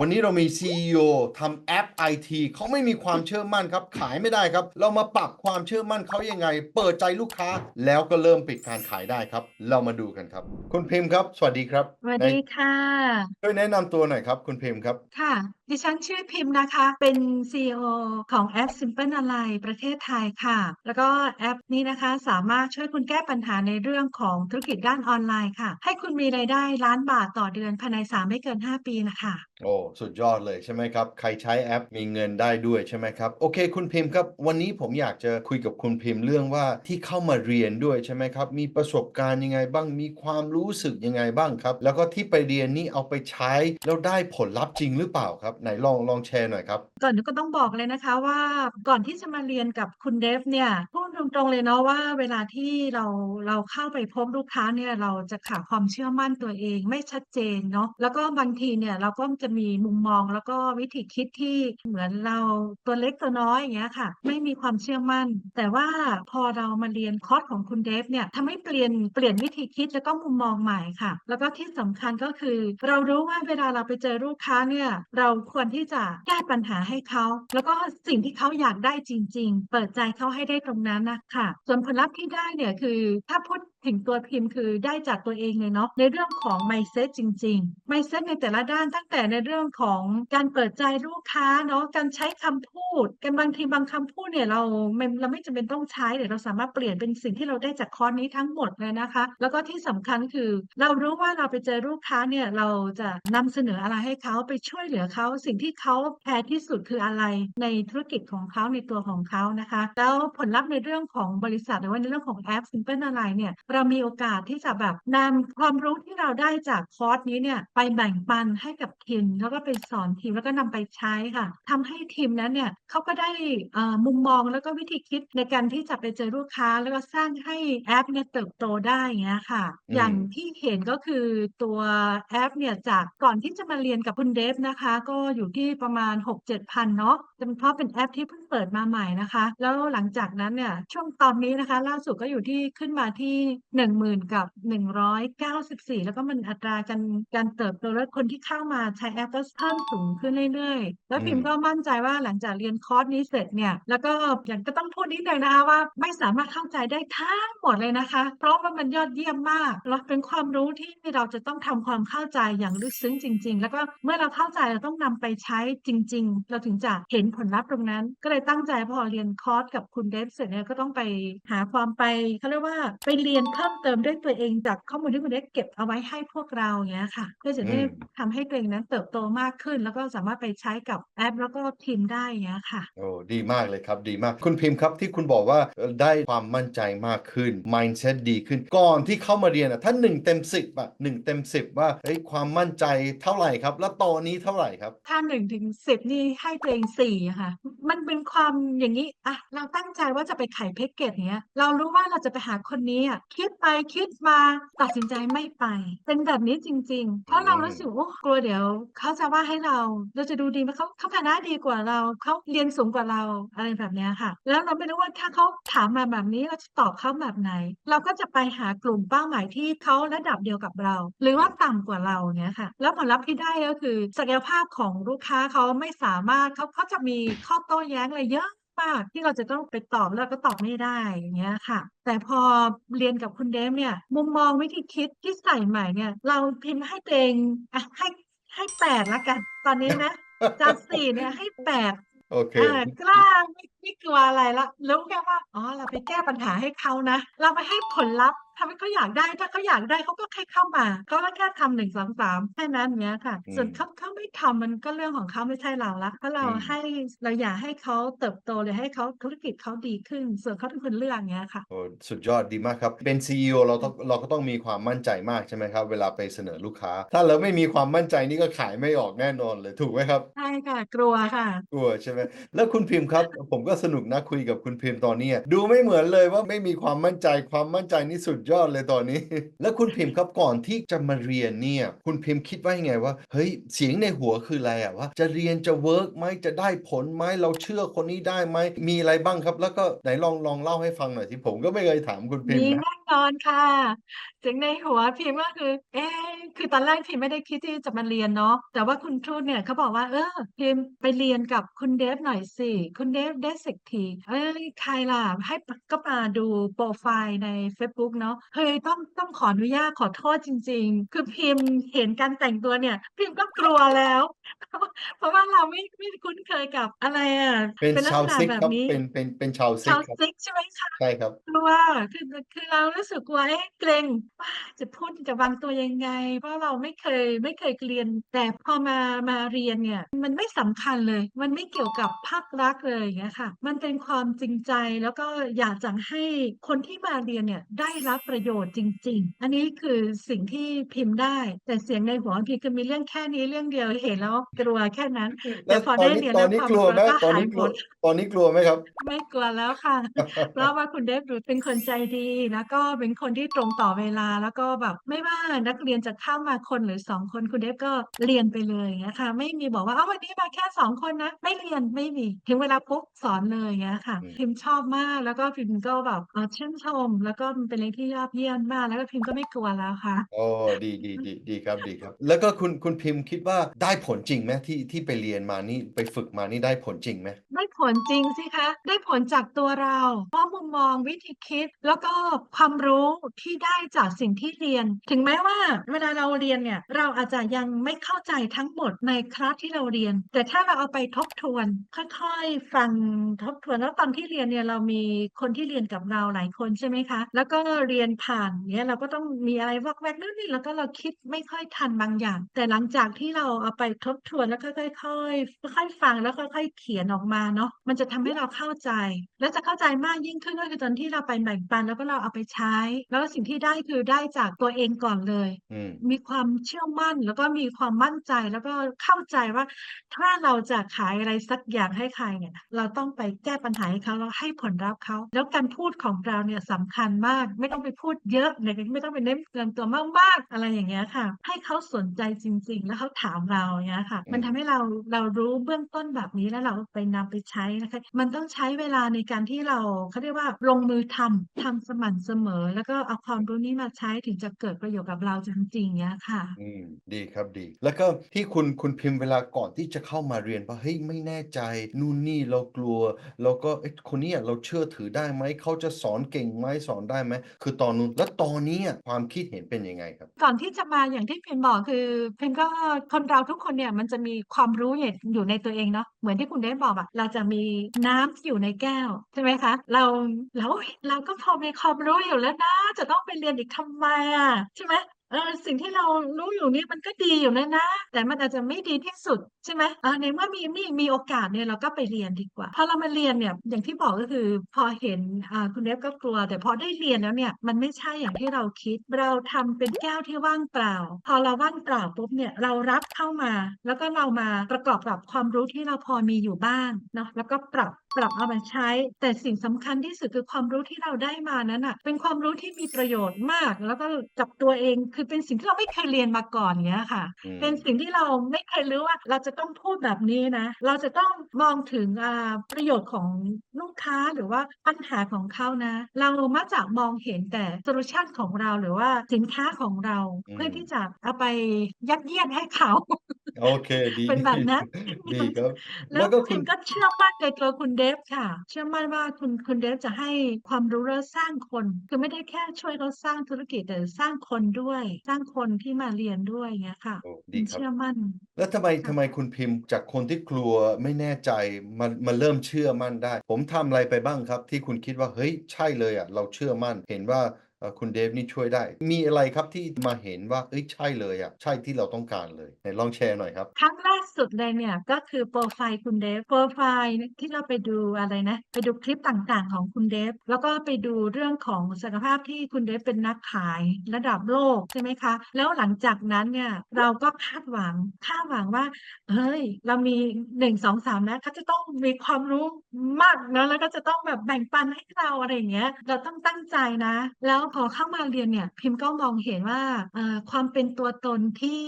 วันนี้เรามี CEO ทำแอป IT เขาไม่มีความเชื่อมั่นครับ ขายไม่ได้ครับ เรามาปรับความเชื่อมั่นเขายังไง เปิดใจลูกค้า แล้วก็เริ่มปิดการขายได้ครับ เรามาดูกันครับ คุณพิมพ์ครับ สวัสดีครับสวัสในดีค่ะช่วยแนะนำตัวหน่อยครับ คุณพิมพ์ครับค่ะ ดิฉันชื่อพิมพ์นะคะ เป็น CEO ของแอป Simple Align ประเทศไทยค่ะ แล้วก็แอปนี้นะคะ สามารถช่วยคุณแก้ปัญหาในเรื่องของธุรกิจด้านออนไลน์ค่ะ ให้คุณมีรายได้ล้านบาทต่อเดือนภายใน3ไม่เกิน 5 ปีนะคะ โอ้สุดยอดเลยใช่ไหมครับ ใครใช้แอปมีเงินได้ด้วยใช่ไหมครับ โอเค คุณพิมพ์ครับ วันนี้ผมอยากจะคุยกับคุณพิมพ์เรื่องว่าที่เข้ามาเรียนด้วยใช่ไหมครับ มีประสบการณ์ยังไงบ้างมีความรู้สึกยังไงบ้างครับ แล้วก็ที่ไปเรียนนี่เอาไปใช้แล้วได้ผลลัพธ์จริงหรือเปล่าครับไหนลองลองแชร์หน่อยครับก่อนอื่นก็ต้องบอกเลยนะคะว่าก่อนที่จะมาเรียนกับคุณเดฟเนี่ยพูดตรงๆเลยเนาะว่า เวลาที่เราเราเข้าไปพบลูกค้าเนี่ยเราจะขาดความเชื่อมั่นตัวเองไม่ชัดเจนเนาะแล้วก็บางทีเนี่ยเราก็จะมีมุมมองแล้วก็วิธีคิดที่เหมือนเราตัวเล็กตัวน้อยอย่างเงี้ยค่ะ ไม่มีความเชื่อมั่น แต่ว่าพอเรามาเรียนคอร์สของคุณเดฟเนี่ยทำให้เปลี่ยนเปลี่ยนวิธีคิดแล้วก็มุมมองใหม่ค่ะ แล้วก็ที่สำคัญก็คือ เรารู้ว่าเวลาเราไปเจอลูกค้าเนี่ยเราควรที่จะแก้ปัญหาให้เขาแล้วก็สิ่งที่เขาอยากได้จริง ๆ เปิดใจเขาให้ได้ตรงนั้นนะคะส่วนผลลัพธ์ที่ได้เนี่ยคือถ้าพูด ถึงตัวพิมพ์คือได้จากตัวเองเลยเนาะในเรื่องของ mindset จริง ๆ mindset ในแต่ละด้านตั้งแต่ในเรื่องของการเปิดใจลูกค้าเนาะการใช้คำพูดกันบางทีบางคำพูดเนี่ยเราไม่เราไม่จำเป็นต้องใช้เดี๋ยวเราสามารถเปลี่ยนเป็นสิ่งที่เราได้จากคอร์สนี้ทั้งหมดเลยนะคะ แล้วก็ที่สำคัญคือ เรารู้ว่าเราไปเจอลูกค้าเนี่ยเราจะนำเสนออะไรให้เขาไปช่วยเหลือเขาสิ่งที่เขาแคร์ที่สุดคืออะไรในธุรกิจของเขาในตัวของเขานะคะ แล้วผลลัพธ์ในเรื่องของบริษัทหรือว่าในเรื่องของแอป Simple อะไรเนี่ยเรามีโอกาสที่จะแบบนำความรู้ที่เราได้จากคอร์สนี้เนี่ยไปแบ่งปันให้กับทีมแล้วก็ไปสอนทีมแล้วก็นำไปใช้ค่ะทำให้ทีมนั้นเนี่ยเขาก็ได้เอ่อมุมมองแล้วก็วิธีคิดในการที่จะไปเจอลูกค้า แล้วก็สร้างให้แอปเนี่ยเติบโตได้อย่างเงี้ยค่ะอืมอย่างที่เห็นก็คือตัวแอปเนี่ยจากก่อนที่จะมาเรียนกับคุณเดฟนะคะ ก็อยู่ที่ประมาณ 6-7พันเนาะแต่เพราะเป็นแอปที่เพิ่งเปิดมาใหม่นะคะ แล้วหลังจากนั้นเนี่ยช่วงตอนนี้นะคะ ล่าสุดก็อยู่ที่ขึ้นมาที่10,000กับ194แล้วก็มันอัตราการการเติบโตและคนที่เข้ามาใช้แอปก็เพิ่มสูงขึ้นเรื่อยๆ แล้วพิมก็มั่นใจว่าหลังจากเรียนคอร์สนี้เสร็จเนี่ย แล้วก็อย่างก็ต้องพูดนิดหนึ่งนะคะว่าไม่สามารถเข้าใจได้ทั้งหมดเลยนะคะ เพราะว่ามันยอดเยี่ยมมากแล้วเป็นความรู้ที่เราจะต้องทำความเข้าใจอย่างลึกซึ้งจริง ๆ แล้วก็เมื่อเราเข้าใจเราต้องนำไปใช้จริง ๆ เราถึงจะเห็นผลลัพธ์ตรงนั้น ก็เลยตั้งใจพอเรียนคอร์สกับคุณเดฟเสร็จเนี่ยก็ต้องไปหาความไปเขาเรียกว่าไปเรียนเพิ่มเติมด้วยตัวเองจากข้อมูลที่คุณเดฟเก็บเอาไว้ให้พวกเราอย่างเงี้ยค่ะ เพื่อจะได้อืมทำให้ตัวเองนั้นเติบโตมากขึ้น แล้วก็สามารถไปใช้กับแอป แล้วก็ทีมได้อย่างเงี้ยค่ะโอ้ดีมากเลยครับดีมากคุณพิมพ์ครับที่คุณบอกว่าเอ่อได้ความมั่นใจมากขึ้น mindset ดีขึ้นก่อนที่เข้ามาเรียนอะถ้า1เต็ม10อะ1เต็ม10 ว่าเฮ้ยความมั่นใจเท่าไหร่ครับ แล้วตอนนี้เท่าไหร่ครับ ถ้าหนึ่งถึงสิบนี่ให้ตัวเองสี่อะค่ะ มันเป็นความอย่างนี้อะเราตั้งใจว่าจะไปขายแพ็กเกจเนี้ยเรารู้ว่าเราจะไปหาคนนี้อะคิิดไปคิดมาตัดสินใจไม่ไป เป็นแบบนี้จริง ๆ เพราะเรารู้สึกโอ้กลัวเดี๋ยวเขาจะว่าให้เราเราจะดูดีไหมเขาเขาฐานะดีกว่าเราเขาเรียนสูงกว่าเราอะไรแบบนี้ค่ะ แล้วเราไม่รู้ว่าถ้าเขาถามมาแบบนี้เราจะตอบเขาแบบไหน เราก็จะไปหากลุ่มเป้าหมายที่เขาระดับเดียวกับเรา หรือว่าต่ำกว่าเราเนี้ยค่ะ แล้วผลลัพธ์ที่ได้ก็คือศักยภาพของลูกค้าเขาไม่สามารถเขาเขาจะมีข้อโต้แย้งอะไรเยอะ มากที่เราจะต้องไปตอบแล้วก็ตอบไม่ได้อย่างเงี้ยค่ะ แต่พอเรียนกับคุณเดฟเนี่ย มุมมองวิธีคิดที่ใส่ใหม่เนี่ย เราพิมพ์ให้ตัวเองอะให้ให้แปดละกัน ตอนนี้นะจากสี่เนี่ยให้แปดโอเคอ่ากล้าไม่ ไม่กลัวอะไรละรู้แค่ว่าอ๋อเราไปแก้ปัญหาให้เขานะ เราไปให้ผลลัพธ์ทำให้เขาอยากได้ถ้าเขาอยากได้เขาก็แค่เข้ามาเขาก็แค่ทำหนึ่งสองสามแค่นั้นเนี้ยค่ะ อืม ส่วนเขาเขาไม่ทำมันก็เรื่องของเขาไม่ใช่เราละเพราะเราอืม ให้เราอยากให้เขาเติบโตหรือให้เขาธุรกิจเขาดีขึ้น ส่วนเขาเป็นคนเลือกเงี้ยค่ะ โอ้สุดยอดดีมากครับ เป็น CEO เราต้องเราก็ต้องมีความมั่นใจมากใช่ไหมครับ เวลาไปเสนอลูกค้า ถ้าเราไม่มีความมั่นใจนี่ก็ขายไม่ออกแน่นอนเลยถูกไหมครับ ใช่ค่ะ กลัวค่ะ กลัวใช่ไหมแล้วคุณพิมพ์ครับ ผมก็ว่าสนุกนะคุยกับคุณพิมพ์ตอนนี้ดูไม่เหมือนเลยว่าไม่มีความมั่นใจความมั่นใจนี่สุดยอดเลยตอนนี้ แล้วคุณพิมพ์ครับก่อนที่จะมาเรียนเนี่ยคุณพิมพ์คิดว่ายังไงว่าเฮ้ยเสียงในหัวคืออะไรอะว่าจะเรียนจะเวิร์กไหมจะได้ผลไหมเราเชื่อคนนี้ได้ไหมมีอะไรบ้างครับ แล้วก็ไหนลองลองเล่าให้ฟังหน่อยที่ผมก็ไม่เคยถามคุณพิมมีพ์นะแน่นอนค่ะเสียงในหัวพิมพ์ก็คือ เอ๊ คือตอนแรกพิมไม่ได้คิดที่จะมาเรียนเนาะแต่ว่าคุณทูตเนี่ยเขาบอกว่าเออพิมไปเรียนกับคุณเดฟหน่อยสิ คุณเดฟเดสิกทีเอ้ยใครล่ะให้ก็มาดูโปรไฟล์ใน Facebook เนาะเฮ้ยต้องต้องขออนุญาตขอโทษจริง ๆ คือพิมเห็นการแต่งตัวเนี่ย พิมก็กลัวแล้ว เพราะว่าเราไม่ไม่คุ้นเคยกับอะไรอะเป็นเป็นลักชาวษณะซิกแบบครับนี้ เป็นเป็นเป็นชาวซิชากวครับ ซิกใช่ไหมคะใช่ครับ กลัวคือคือเรารู้สึกกลัวเอ๊ะเกรงว่าจะพูดจะวางตัวยังไง เพราะเราไม่เคยไม่เคยเรียน แต่พอมามาเรียนเนี่ย มันไม่สำคัญเลย มันไม่เกี่ยวกับภาครักเลยอย่างเงี้ยค่ะ มันเป็นความจริงใจแล้วก็อยากจะให้คนที่มาเรียนเนี่ยได้รับประโยชน์จริง ๆ อันนี้คือสิ่งที่พิมพ์ได้ แต่เสียงในหัวพิมพ์คือมีเรื่องแค่นี้เรื่องเดียวเห็นแล้วกลัวแค่นั้นแล้แต่วพอตอนได้นี้เรียนตอแล้นวนี้ความกลัวกลัวไหมก็ตอนหายนี้หกมลัวดตอนนี้กลัวไหมครับ ไม่กลัวแล้วค่ะ เพราะว่าคุณเดฟดูเป็นคนใจดี แล้วก็เป็นคนที่ตรงต่อเวลาแล้วก็แบบไม่ว่านักเรียนจะเข้ามาคนหรือ2คนคุณเดฟก็เรียนไปเลยอย่างเงี้ยค่ะไม่มีบอกว่าอ้าววันนี้มาแค่2คนนะ ไม่เรียนไม่มีถึงเวลาปุ๊บสอนเลยอย่างเงี้ยค่ะอืมพิมพ์ชอบมากแล้วก็พิมพ์ก็แบบเอ่อชื่นชม แล้วก็มันเป็นอะไรที่ยอดเยี่ยมมาก แล้วก็พิมพ์ก็ไม่กลัวแล้วค่ะโอ้ดีดีดีดีครับดีครับ แล้วก็คุณคุณพิมพ์คิดว่าได้ผลจริงไหมที่ที่ไปเรียนมานี่ไปฝึกมานี่ได้ผลจริงไหมได้ผลจริงสิคะ ได้ผลจากตัวเราเพราะมุมมองวิธีคิด แล้วก็ความรู้ที่ได้จากสิ่งที่เรียน ถึงแม้ว่าเวลาเราเรียนเนี่ยเราอาจจะยังไม่เข้าใจทั้งหมดในคลาสที่เราเรียน แต่ถ้าเราเอาไปทบทวน ค่อยๆ ฟังทบทวนแล้วตอนที่เรียนเนี่ยเรามีคนที่เรียนกับเราหลายคนใช่ไหมคะ แล้วก็เรียนผ่านเนี่ยเราก็ต้องมีอะไรวอกแวกนู่นนี่แล้วก็เราคิดไม่ค่อยทันบางอย่าง แต่หลังจากที่เราเอาไปทบทวนแล้วค่อยๆค่อยๆฟังแล้วค่อยๆเขียนออกมาเนาะมันจะทำให้เราเข้าใจ และจะเข้าใจมากยิ่งขึ้นก็คือตอนที่เราไปแบ่งปันแล้วก็เราเอาไปใช้ แล้วสิ่งที่ได้คือได้จากตัวเองก่อนเลยอืมมีความเชื่อมั่นแล้วก็มีความมั่นใจแล้วก็เข้าใจว่า ถ้าเราจะขายอะไรสักอย่างให้ใครเนี่ยเราต้องไปแก้ปัญหาให้เขาแล้วให้ผลลัพธ์เขาแล้วการพูดของเราเนี่ยสำคัญมาก ไม่ต้องไปพูดเยอะเนี่ยไม่ต้องไปเน้นเกินตัวมากๆ อะไรอย่างเงี้ยค่ะ ให้เขาสนใจจริง ๆ แล้วเขาถามเราอย่างเงี้ยค่ะ มันทำให้เรา เรารู้เบื้องต้นแบบนี้แล้วเราไปนำไปใช้นะคะ มันต้องใช้เวลาในการที่เราเขาเรียกว่าลงมือทำทำสม่ำเสมอ แล้วก็เอาความรู้นี้มาใช้ถึงจะเกิดประโยชน์กับเราจริงๆเงี้ยค่ะ อืมดีครับดี แล้วก็ที่คุณคุณพิมพ์เวลาก่อนที่จะเข้ามาเรียนว่าเฮ้ยไม่แน่ใจนู่นนี่เรากลัว แล้วก็เอ๊ะคนเนี้ยเราเชื่อถือได้ไหมเขาจะสอนเก่งไหมสอนได้ไหมคือตอนนู้นแล้วตอนนี้อะความคิดเห็นเป็นยังไงครับ ก่อนที่จะมาอย่างที่พิมบอกคือพิมก็คนเราทุกคนเนี่ยมันจะมีความรู้อยู่ในตัวเองเนาะเหมือนที่คุณเดชบอกอะเราจะมีน้ำที่อยู่ในแก้วใช่ไหมคะ เราเราเราก็พอมีความรู้อยู่แล้วนะ จะต้องไปเรียนอีกทำไมอะใช่ไหม เออสิ่งที่เรารู้อยู่นี่มันก็ดีอยู่แล้วนะ แต่มันอาจจะไม่ดีที่สุดใช่ไหมเออในเมื่อมีมีมีโอกาสเนี่ยเราก็ไปเรียนดีกว่า พอเรามาเรียนเนี่ยอย่างที่บอกก็คือพอเห็นอ่าคุณเดฟก็กลัว แต่พอได้เรียนแล้วเนี่ยมันไม่ใช่อย่างที่เราคิด เราทำเป็นแก้วที่ว่างเปล่า พอเราว่างเปล่าปุ๊บเนี่ยเรารับเข้ามา แล้วก็เรามาประกอบกับความรู้ที่เราพอมีอยู่บ้างเนาะแล้วก็ปรับ ปรับเอามาใช้ แต่สิ่งสำคัญที่สุดคือความรู้ที่เราได้มานั้นอะเป็นความรู้ที่มีประโยชน์มาก แล้วก็กับตัวเองคือเป็นสิ่งที่เราไม่เคยเรียนมาก่อนเงี้ยค่ะอืมเป็นสิ่งที่เราไม่เคยรู้ว่า เราจะต้องพูดแบบนี้นะ เราจะต้องมองถึงอ่าประโยชน์ของลูกค้าหรือว่าปัญหาของเขานะ เรามักจะมองเห็นแต่โซลูชันของเราหรือว่าสินค้าของเราอืมเพื่อที่จะเอาไปยัดเยียดให้เขา โอเค ดี เป็นแบบนั้นดีครับ แล้แล้ววก็พิคุณมก็เชื่อมั่นในตัวคุณเดฟค่ะ เชื่อมั่นว่าคุณคุณเดฟจะให้ความรู้และสร้างคน คือไม่ได้แค่ช่วยเขาสร้างธุรกิจแต่สร้างคนด้วย สร้างคนที่มาเรียนด้วยอย่างเงี้ยค่ะโอ้พิดีมครับ เชื่อมั่น แล้วทำไมค่ะ ทำไมคุณพิมพ์จากคนที่กลัวไม่แน่ใจมามาเริ่มเชื่อมั่นได้ ผมทำอะไรไปบ้างครับ ที่คุณคิดว่าเฮ้ยใช่เลยอะ เราเชื่อมั่น เห็นว่าเอ่อ คุณเดฟนี่ช่วยได้ มีอะไรครับที่มาเห็นว่าเอ้ยใช่เลยอะใช่ที่เราต้องการเลยไหนลองแชร์หน่อยครับครั้งล่าสุดเลยเนี่ยก็คือโปรไฟล์คุณเดฟโปรไฟล์ที่เราไปดูอะไรนะ ไปดูคลิปต่างๆ ของคุณเดฟแล้วก็ไปดูเรื่องของศักยภาพที่คุณเดฟเป็นนักขายระดับโลกใช่ไหมคะ แล้วหลังจากนั้นเนี่ยเราก็คาดหวังคาดหวังว่าเฮ้ยเรามีหนึ่งสองสามนะเขาจะต้องมีความรู้มากนะแล้วก็จะต้องแบบแบ่งปันให้เราอะไรอย่างเงี้ย เราต้องตั้งใจนะ แล้วพอเข้ามาเรียนเนี่ยพิมพ์ก็มองเห็นว่าความเป็นตัวตนที่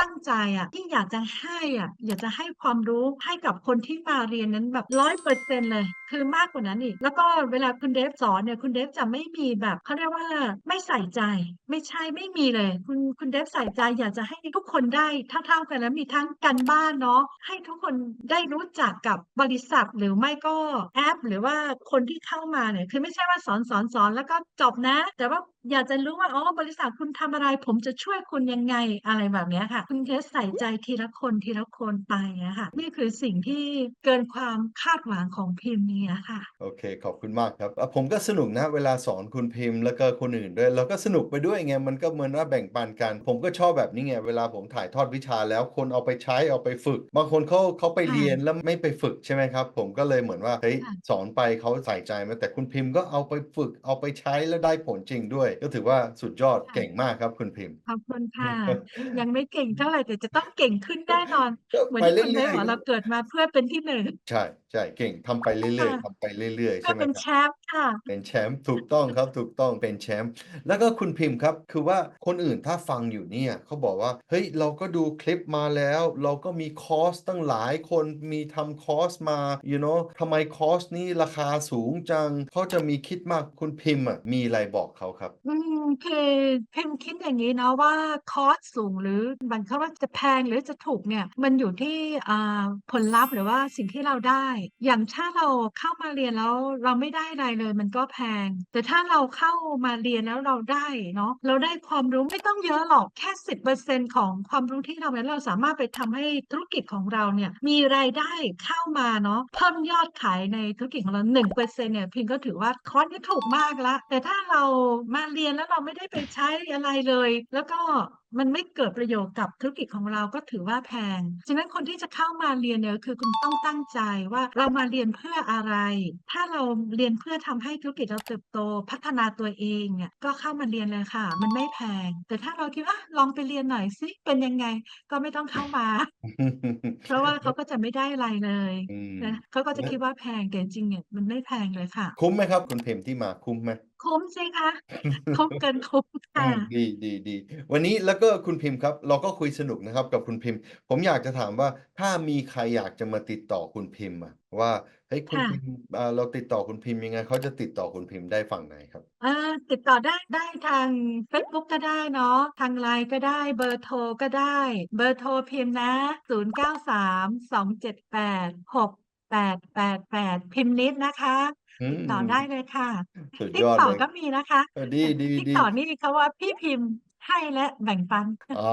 ตั้งใจอะที่อยากจะให้อะอยากจะให้ความรู้ให้กับคนที่มาเรียนนั้นแบบร้อยเปอร์เซ็นเลย คือมากกว่านั้นอีก แล้วก็เวลาคุณเดฟสอนเนี่ยคุณเดฟจะไม่มีแบบเขาเรียกว่าไม่ใส่ใจ ไม่ใช่ไม่มีเลย คุณคุณเดฟใส่ใจอยากจะให้ทุกคนได้เท่าๆกันแล้วมีทั้งการบ้านเนาะให้ทุกคนได้รู้จักกับบริษัทหรือไม่ก็แอป หรือว่าคนที่เข้ามาเนี่ยคือไม่ใช่ว่าสอนสอนสอนแล้วก็จบนะแต่ว่าอยากจะรู้ว่าอ๋อบริษัทคุณทำอะไร ผมจะช่วยคุณยังไงอะไรแบบเนี้ยค่ะ คุณเดฟใส่ใจทีละคนทีละคนไปอะค่ะนี่คือสิ่งที่เกินความคาดหวังของพิมพ์เนี่ยค่ะ โอเค ขอบคุณมากครับอะผมก็สนุกนะ เวลาสอนคุณพิมพ์แล้วก็คนอื่นด้วยเราก็สนุกไปด้วยไงมันก็เหมือนว่าแบ่งปันกัน ผมก็ชอบแบบนี้ไงเวลาผมถ่ายทอดวิชาแล้วคนเอาไปใช้เอาไปฝึก บางคนเขาเขาไปค่ะเรียนแล้วไม่ไปฝึกใช่ไหมครับ ผมก็เลยเหมือนว่าเฮ้ยค่ะสอนไปเขาใส่ใจไหมาแต่คุณพิมพ์ก็เอาไปฝึกเอาไปใช้แล้วได้ผลจริงด้วย ก็ถือว่าสุดยอดค่ะ เก่งมากครับคุณพิมพ์ ขอบคุณค่ะ ยังไม่เก่งเท่าไหร่แต่จะต้องเก่งขึ้นแน่นอน ก็เหมือนไปที่คุณเดเรื่ฟอยบอกๆเราเกิดมาเพื่อเป็นที่หนึ่งใช่ใช่เก่งทำไปเรื่อยค่ะๆทำไปเรื่อยๆ เพื่ใช่อไหมเป็นครับ แชมป์ค่ะ เป็นแชมป์ถูกต้องครับถูกต้องเป็นแชมป์แล้วก็คุณพิมพ์ครับ คือว่าคนอื่นถ้าฟังอยู่เนี่ยเขาบอกว่า เฮ้ย เราก็ดูคลิปมาแล้ว เราก็มีคอร์สตั้งหลายคนมีทำคอร์สมา you know ทำไมคอร์สนี้ราคาสูงจังเขาจะมีคิดมากคุณพิมพ์อะมีอะไรบอกเขาครับ อืมคือเพิมคิดอย่างนี้นะว่าคอสสูงหรือมันเขาว่าจะแพงหรือจะถูกเนี่ยมันอยู่ที่อ่าผลลัพธ์หรือว่าสิ่งที่เราได้ อย่างถ้าเราเข้ามาเรียนแล้วเราไม่ได้อะไรเลย มันก็แพง แต่ถ้าเราเข้ามาเรียนแล้วเราได้เนาะเราได้ความรู้ไม่ต้องเยอะหรอกแค่สิบเปอร์เซ็นของความรู้ที่เราแล้วเราสามารถไปทำให้ธุรกิจของเราเนี่ยมีรายได้เข้ามาเนาะเพิ่มยอดขายในธุรกิจของเราหนึ่งเปอร์เซ็นเนี่ยพิมก็ถือว่าคอสนี้ถูกมากละแต่ถ้าเรามาเรียนแล้วเราไม่ได้ไปใช้อะไรเลย แล้วก็มันไม่เกิดประโยชน์กับธุรกิจของเราก็ถือว่าแพง ฉะนั้นคนที่จะเข้ามาเรียนเนี่ยคือคุณต้องตั้งใจว่าเรามาเรียนเพื่ออะไร ถ้าเราเรียนเพื่อทำให้ธุรกิจเราเติบโตพัฒนาตัวเองเนี่ยก็เข้ามาเรียนเลยค่ะ มันไม่แพง แต่ถ้าเราคิดว่าลองไปเรียนหน่อยสิเป็นยังไงก็ไม่ต้องเข้ามา เพราะว่าเขาก็จะไม่ได้อะไรเลยอืมนะเขาก็จะคิดว่าแพงแต่จริงๆเนี่ยมันไม่แพงเลยค่ะ คุ้มไหมครับคุณพิมพ์ที่มาคุ้มไหมคุ้มสิคะคุ้มเกินคุ้มอืค่ะมดีดีดี วันนี้แล้วก็คุณพิมพ์ครับ เราก็คุยสนุกนะครับกับคุณพิมพ์ ผมอยากจะถามว่าถ้ามีใครอยากจะมาติดต่อคุณพิมพ์อะว่าเฮ้ยคุณค่ะ พิมพ์อ่าเราติดต่อคุณพิมพ์ยังไงเขาจะติดต่อคุณพิมพ์ได้ฝั่งไหนครับ เอ่อติดต่อได้ได้ทาง Facebook ก็ได้เนาะทางไลน์ก็ได้เบอร์โทรก็ได้ เบอร์โทรพิมพ์นะ0 9 3 2 7 8 6 8 8 8พิมพ์นิดนะคะ อืติดต่อมได้เลยค่ะ สุดติ๊ยกอดต่อเลย ก็มีนะคะ เออ ดี ดี ติ๊กดี ต่อนี่เขาว่าพี่พิมพ์ ให้และแบ่งปัน อ๋อ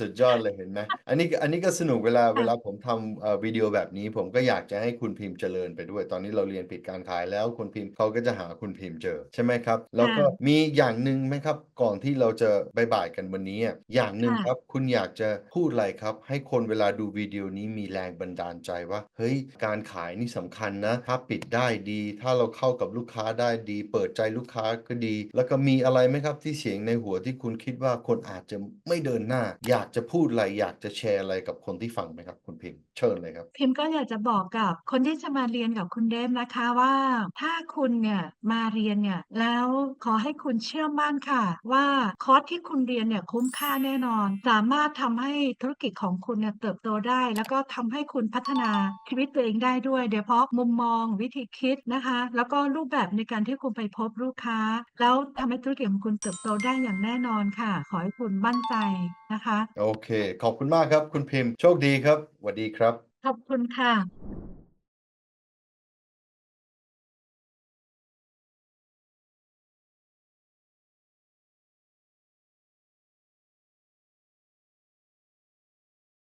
สุดยอดเลยเห็นไหมอันนี้อันนี้ก็สนุกเวลาค่ะเวลาผมทำเอ่อวิดีโอแบบนี้ ผมก็อยากจะให้คุณพิมพ์เจริญไปด้วย ตอนนี้เราเรียนปิดการขายแล้วคุณพิมพ์เขาก็จะหาคุณพิมพ์เจอใช่ไหมครับ แล้วก็ค่ะมีอย่างหนึ่งไหมครับ ก่อนที่เราจะบายบายกันวันนี้อะอย่างหนึ่งค่ะครับ คุณอยากจะพูดอะไรครับ ให้คนเวลาดูวิดีโอนี้มีแรงบันดาลใจว่า เฮ้ยการขายนี่สำคัญนะ ถ้าปิดได้ดี ถ้าเราเข้ากับลูกค้าได้ดี เปิดใจลูกค้าก็ดี แล้วก็มีอะไรไหมครับที่เสียงในหัวที่คุณคิดว่าว่าคนอาจจะไม่เดินหน้า อยากจะพูดอะไร อยากจะแชร์อะไรกับคนที่ฟังไหมครับ คุณพิมพ์เชิญเลยครับ พิมพ์ก็อยากจะบอกกับคนที่จะมาเรียนกับคุณเดฟนะคะว่า ถ้าคุณเนี่ยมาเรียนเนี่ยแล้วขอให้คุณเชื่อมั่นค่ะ ว่าคอร์สที่คุณเรียนเนี่ยคุ้มค่าแน่นอน สามารถทำให้ธุรกิจของคุณเนี่ยเติบโตได้ แล้วก็ทำให้คุณพัฒนาชีวิตตัวเองได้ด้วยโดยเฉพาะมุมมองวิธีคิดนะคะ แล้วก็รูปแบบในการที่คุณไปพบลูกค้า แล้วทำให้ธุรกิจของคุณเติบโตได้อย่างแน่นอนค่ะขอให้คุณมั่นใจนะคะ โอเค ขอบคุณมากครับ คุณพิมพ์ โชคดีครับสวัสดีครับ ขอบคุณค่ะ